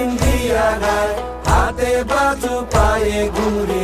India হাতে বাজু পায়ে ঘুরে।